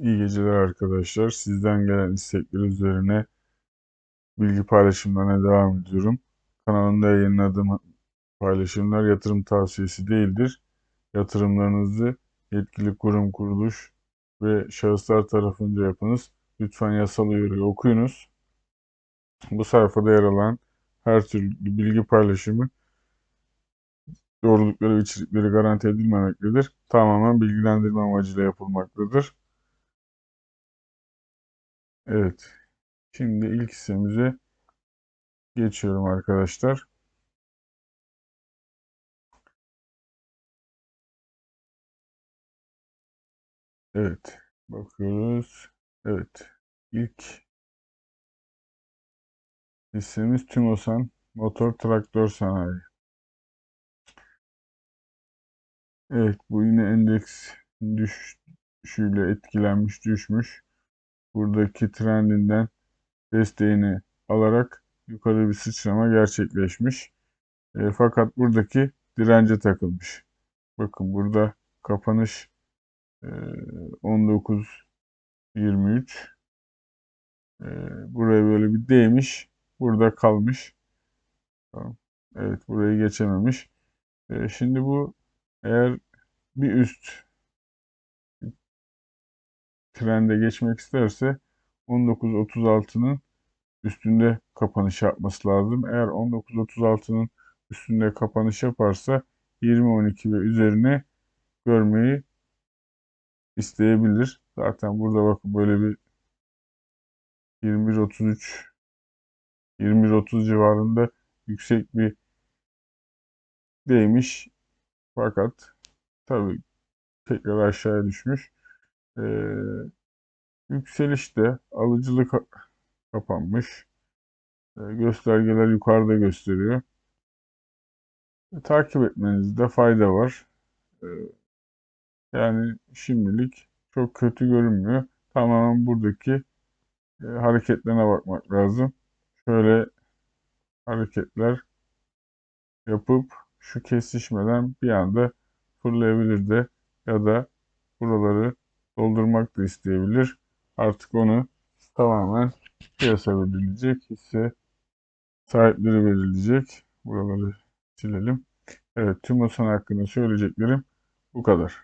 İyi geceler arkadaşlar. Sizden gelen istekler üzerine bilgi paylaşımlarına devam ediyorum. Kanalımda yayınladığım paylaşımlar yatırım tavsiyesi değildir. Yatırımlarınızı yetkili kurum, kuruluş ve şahıslar tarafınca yapınız. Lütfen yasal uyarıyı okuyunuz. Bu sayfada yer alan her türlü bilgi paylaşımı doğrulukları ve içerikleri garanti edilmemektedir. Tamamen bilgilendirme amacıyla yapılmaktadır. Evet. Şimdi ilk hissemize geçiyorum arkadaşlar. Evet. Bakıyoruz. Evet. İlk hissemiz Tümosan Motor Traktör Sanayi. Evet. Bu yine endeks düşüşüyle etkilenmiş, düşmüş. Buradaki trendinden desteğini alarak yukarı bir sıçrama gerçekleşmiş. E, fakat buradaki dirence takılmış. Bakın burada kapanış e, 19.23 e, buraya böyle bir değmiş. Burada kalmış. Evet burayı geçememiş. E, şimdi bu eğer bir üst trende geçmek isterse 19.36'nın üstünde kapanış yapması lazım. Eğer 19.36'nın üstünde kapanış yaparsa 20.12 ve üzerine görmeyi isteyebilir. Zaten burada bakın böyle bir 21.33 21.30 civarında yüksek bir değmiş. Fakat tabii tekrar aşağıya düşmüş. Ee, yükselişte alıcılık kapanmış. Ee, göstergeler yukarıda gösteriyor. E, takip etmenizde fayda var. Ee, yani şimdilik çok kötü görünmüyor. Tamamen buradaki e, hareketlerine bakmak lazım. Şöyle hareketler yapıp şu kesişmeden bir anda fırlayabilir de ya da buraları doldurmak da isteyebilir. Artık onu tamamen piyasa belirleyecek, hisse sahipleri belirleyecek. Buraları silelim. Evet, tüm hakkında söyleyeceklerim bu kadar.